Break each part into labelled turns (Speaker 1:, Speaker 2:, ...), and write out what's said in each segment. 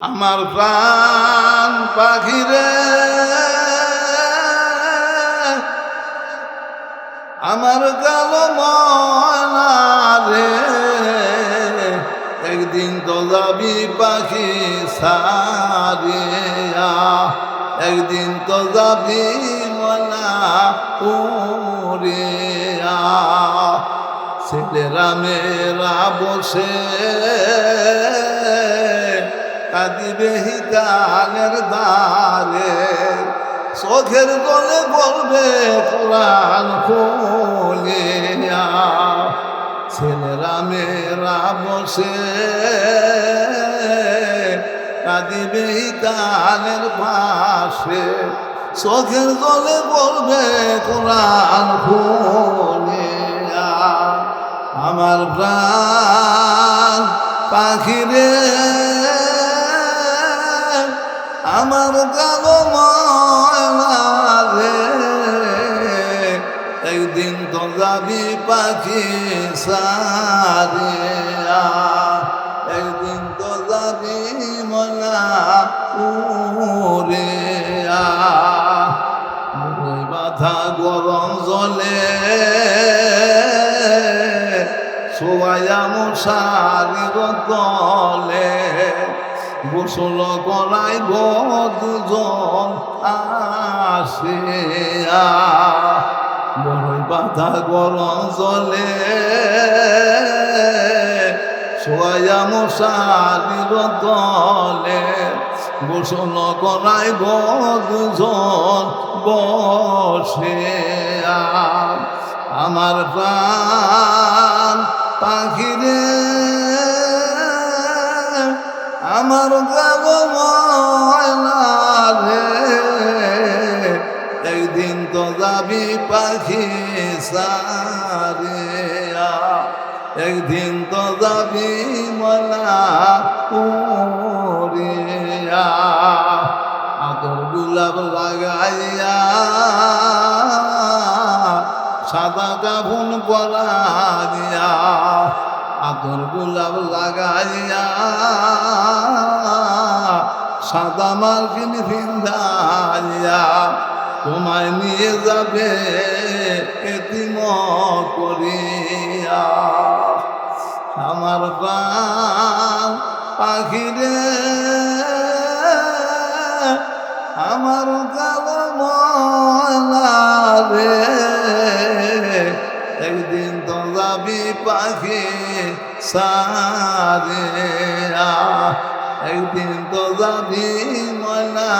Speaker 1: আমার প্রাণ পাখিরে, আমার কালো ময়না একদিন তো যাবি পাখি সারিয়া একদিন তো যাবি ময়না উড়িয়া ছেলেরা, মেয়েরা বসে কাঁদিবে হিতানের দ্বারে চোখের গলে বলবে কোরআন খুলিয়া ছেলেরা, মেয়েরা বসে কাঁদিবে হিতানের পাশে। চোখের গলে বলবে কোরআন খুলিয়া আমার প্রাণ পাখিরে আমার কালো রে। একদিন তো যাবি পাখি সারিয়া একদিন তো যাবি ময়না উড়িয়া মুই বাধা গরম জলে। সোয়াইয়া মশারির তলে গোসল করাই দুজন আসিয়া বড়ই বাধা গরম জলে সোয়াইয়া মশারির তলে গোসল করাই দুজন বসে আমার প্রাণ পাখি সারিয়া একদিন তো যাবি ময়না উড়িয়া আদর গুলাব লাগাইয়া সাদা কাফুন পরাইয়া আদর গুলাব লাগাইয়া সাদা মার্কিন ফিন্দাইয়া তোমায় নিয়ে যাবে এতিম করিয়া। আমার পাখিরে, আমার রে। একদিন তো যাবি পাখি সারিয়া। একদিন তো যাবি ময়না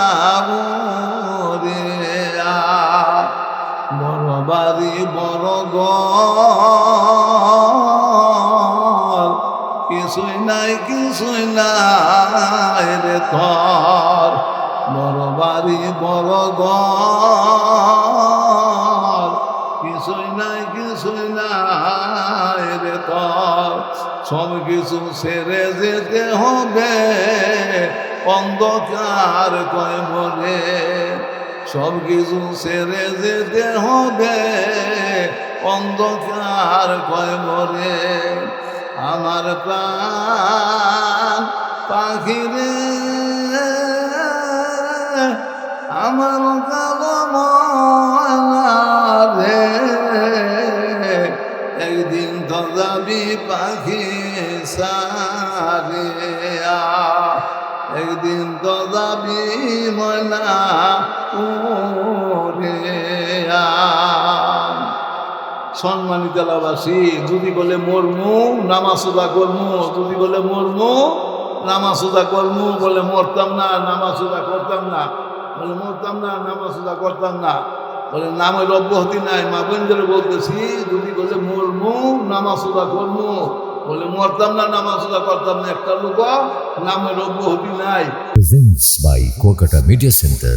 Speaker 1: বড় বাড়ি ঘর কিছুই নাই কিছুই নাই রে তোর বড় বাড়ি, বড় ঘর নাই, কিছুই নাই রে তর সব কিছু ছেড়ে যেতে হবে। অন্ধকার কয় বলে সব কিছু ছেড়ে যেতে হবে। অন্ধকার কয় বলে আমার প্রাণ পাখিরে আমার কালো রে। একদিন তো যাবি পাখি সারিয়া সম্মানিত যদি বলে মরমু নামাজুদা করমু, যদি বলে মরমু নামাজুদা করমু, বলে মরতাম না নামাজুদা করতাম না, বলে মরতাম না নামাজুদা করতাম না, বলে নামের অব্যাহতি নাই। মা বোনদের বলতেছি, যদি বলে মরমু নামাজুদা করমু, বলে মরতাম না নামাজুদা করতাম না, একটা লোক নামের অব্যাহতি নাই।
Speaker 2: By media centre